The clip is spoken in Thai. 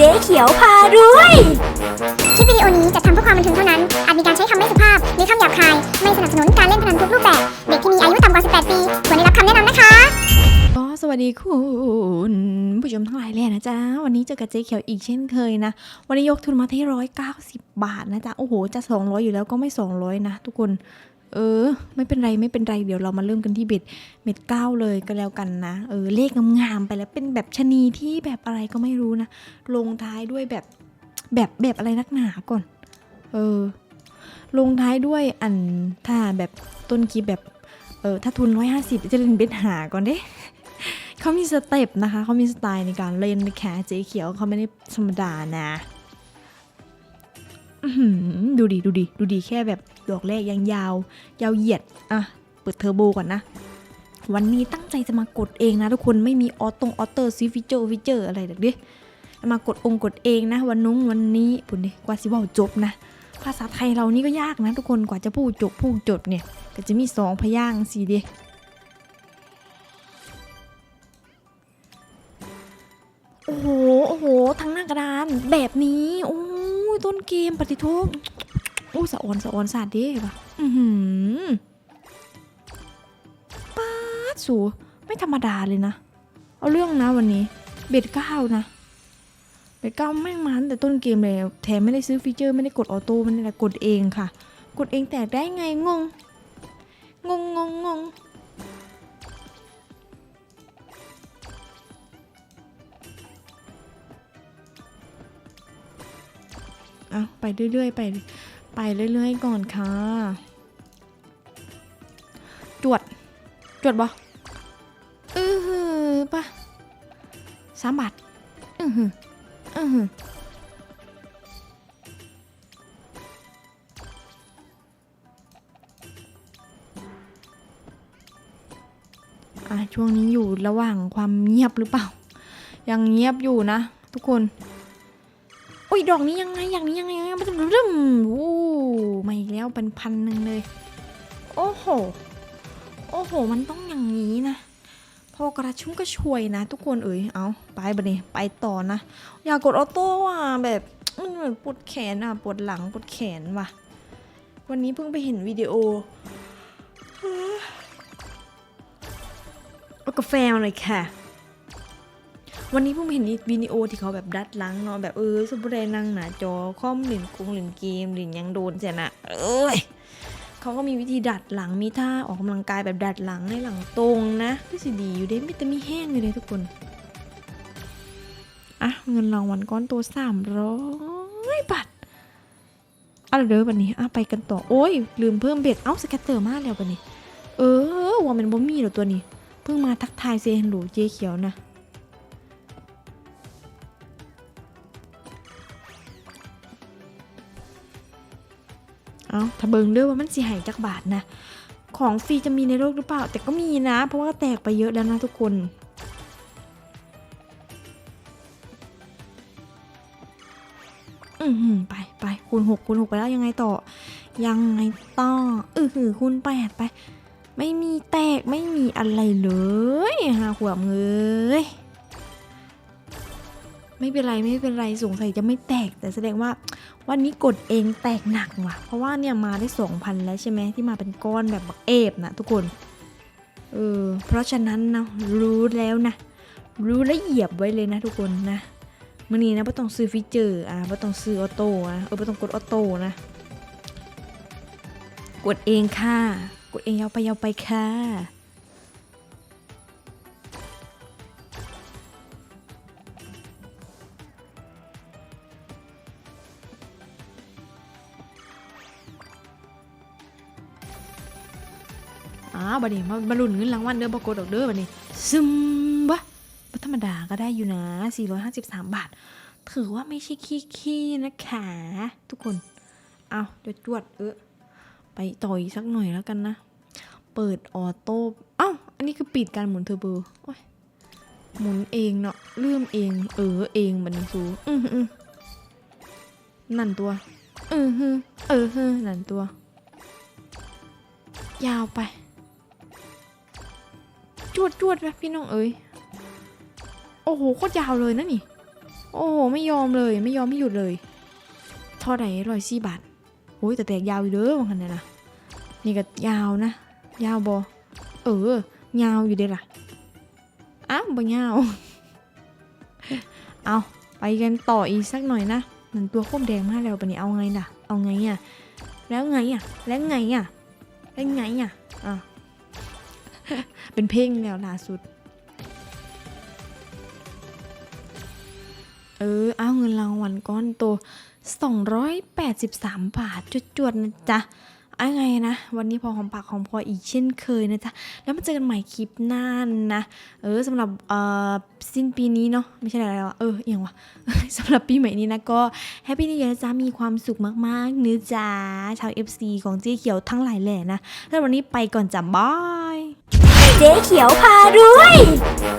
เจ๊เขียวพารวย คลิปวิดีโอนี้จะทำเพื่อความบันเทิงเท่านั้น อาจมีการใช้คำไม่สุภาพ หรือคำหยาบคาย ไม่สนับสนุนการเล่นพนันทุกรูปแบบ เด็กที่มีอายุต่ำกว่า 18 ปีควรได้รับคำแนะนำนะคะ ก็สวัสดีคุณผู้ชมทั้งหลายเลยนะจ๊ะ วันนี้เจอกับเจ๊เขียวอีกเช่นเคยนะ วันนี้ยกทุนมาที่ร้อยเก้าสิบบาทนะจ๊ะ โอ้โห จะสองร้อยอยู่แล้วก็ไม่สองร้อยนะทุกคน เออ ไม่เป็นไรไม่เป็นไรเดี๋ยวเรามาเริ่มกันที่เบ็ดเม็ดเก้าเลยก็แล้วกันนะ เออเลขงามๆไปแล้วเป็นแบบชะนีที่แบบอะไรก็ไม่รู้นะ ลงท้ายด้วยแบบแบบแบบอะไรนักหนาก่อน เออ ลงท้ายด้วยอันถ้าแบบต้นคลิปแบบ เออถ้าทุนร้อยห้าสิบจะเล่นเบ็ดหาก่อนเด้เขามีสเต็ปนะคะ เขามีสไตล์ในการเล่นนะคะเจ๊เขียวเขาไม่ได้ธรรมดานะ ดูดีดูดีดูดีแค่แบบดอกแรกยังยาว ยาวเหยียด อะ เปิดเทอร์โบก่อนนะ วันนี้ตั้งใจจะมากดเองนะทุกคนไม่มีออโตงออเตอร์ซีฟิเจอร์ฟิเจอร์อะไรเด็กดิมากดองกดเองนะ วันนุ้งวันนี้ปุ่นดิกว่าสิว่าจบนะ ภาษาไทยเรานี่ก็ยากนะทุกคนกว่าจะพูดจบพูดจบเนี่ย ก็จะมีสองพยางค์สี่เดีโอ้โห โอ้โห ทั้งหน้ากระดานแบบนี้ โอ้ ยต้นเกมปฏิทษโอ้ยสะออนสะออนสาดเด้ปะอือหือป้าดสูไม่ธรรมดาเลยนะ เอาเรื่องนะวันนี้ เบ็ดเก้านะ เบ็ดเก้าแม่งมาตั้งแต่ต้นเกมเลย แถมไม่ได้ซื้อฟีเจอร์ไม่ได้กดออโต้ม่ได้อะกดเองค่ะ กดเองแตกได้ไงงง งงงงง เอาไปเรื่อยๆไปไปเรื่อยๆก่อนค่ะ จวด จวดบอือหือปะสามบาทอือหืออือหืออะช่วงนี้อยู่ระหว่างความเงียบหรือเปล่า ยังเงียบอยู่นะทุกคน ยดอกนี้ยังไงอย่างนี้ยังไงมันจะรึมโอ้มาอีกแล้วเป็นพันหนึ่งเลย โอ้โห โอ้โห มันต้องอย่างนี้นะ พอกระชุ่มกระชวยนะ ทุกคนเอ๋ยเอาไปบันี้ไปต่อนะ อย่ากดออโต้อะแบบมันเหมือนปวดแขนอะปวดหลังปวดแขนว่ะ วันนี้เพิ่งไปเห็นวิดีโออกาแฟมาเลยค่ะ วันนี้เพิ่งเห็นวิดีโอที่เขาแบบดัดหลังเนาะแบบเออสมบูรณ์นั่งหนาจอคอมหลินกงหลินเกมหลินยังโดนเสียนะเอ้ยเขาก็มีวิธีดัดหลังมีท่าออกกำลังกายแบบดัดหลังให้หลังตรงนะก็สิดีอยู่เด้ไม่แต่มีแห้งอยู่เลยทุกคนอะเงินรางวัลก้อนตัวสามร้อยบาทเอะไรเด้อบันนี้อะไปกันต่อโอ้ย ลืมเพิ่มเบ็ดเอ้าสแกตเตอร์มาแล้วบันนี้ เออว่ามันบ่มีเหรอตัวนี้ เพิ่งมาทักทายเซฮันโหลเจเขียวนะ เอาถ้าเบิงด้อว่ามันสิหายจากบาทนะ ของฟรีจะมีในโลกหรือเปล่า แต่ก็มีนะ เพราะว่าแตกไปเยอะแล้วนะทุกคนอือหือไปไปคูณหกคูณหกไปแล้วยังไงต่อ ยังไงต่ออือหือคูณแปดไป ไม่มีแตกไม่มีอะไรเลยฮะขวบเงยไม่เป็นไรไม่เป็นไรสงสัยจะไม่แตกแต่แสดงว่า วันนี้กดเองแตกหนักว่ะ เพราะว่าเนี่ยมาได้สองพันแล้วใช่ไหมที่มาเป็นก้อนแบบเอฟนะทุกคนเออเพราะฉะนั้นนะรู้แล้วนะ รู้และเหยียบไว้เลยนะทุกคนนะมื่อนี้นะไม่ต้องซื้อฟีเจอร์อะไม่ต้องซื้อออโต้นะเออไม่ต้องกดออโต้นะ กดเองค่ะ กดเองยาวไปยาวไปค่ะ อ้าวบัดนี้มามาลุ้นเงินรางวัลเด้อปรากฏดอกเด้อบัดนี้ซึมบะบ่ธรรมดาก็ได้อยู่นะ 453 บาท ถือว่าไม่ใช่ขี้ขี้ๆนะคะ ทุกคน เอาเดี๋ยวจวดเออไปต่ออีกสักหน่อยแล้วกันนะ เปิดออโต้เอ้าอันนี้คือปิดการหมุนเทอร์โบโอ้ยหมุนเองเนาะเลื่อมเอง เออเองบันทูอือหือนั่นตัวเออฮึเออฮึนั่นตัว ยาวไป จวดจวดไปพี่น้องเอ๋ยโอ้โหโคตรยาวเลยนะนี่ โอ้โหไม่ยอมเลยไม่ยอมไม่หยุดเลยท่าไหร่ร้อยสี่บาทโอ้ยแต่แตกยาวอยู่เด้อว่างันเนี่ยนะนี่ก็ยาวนะ ยาวบอเออยาวอยู่เด้ล่ะอ้าวบ่ยาว เอาไปกันต่ออีกสักหน่อยนะเหมือนตัวโคมแดงมากแล้วปะนี่เอาไงล่ะ เอาไงอะ แล้วไงอะ แล้วไงอะ แล้วไงอะอะ เป็นเพลงแล้วล่าสุด เออ เอาเงินรางวัลก้อนโต 283 บาทจวดๆนะจ๊ะ อาไงนะ วันนี้พอหอมปากหอมคออีกเช่นเคยนะจ๊ะ แล้วมาเจอกันใหม่คลิปหน้านะเออสำหรับเอ่อสิ้นปีนี้เนาะไม่ใช่อะไรแล้วะเอออหย่างวะสำหรับปีใหม่นี้นะก็แฮปปี้นิว e ย r นะจ๊ะมีความสุขมากๆเนื้อจ้าชาว FC ของเจ๊เขียวทั้งหลายแหล่นะแล้ววันนี้ไปก่อนจ้ะบาย เจ๊เขียวพารวย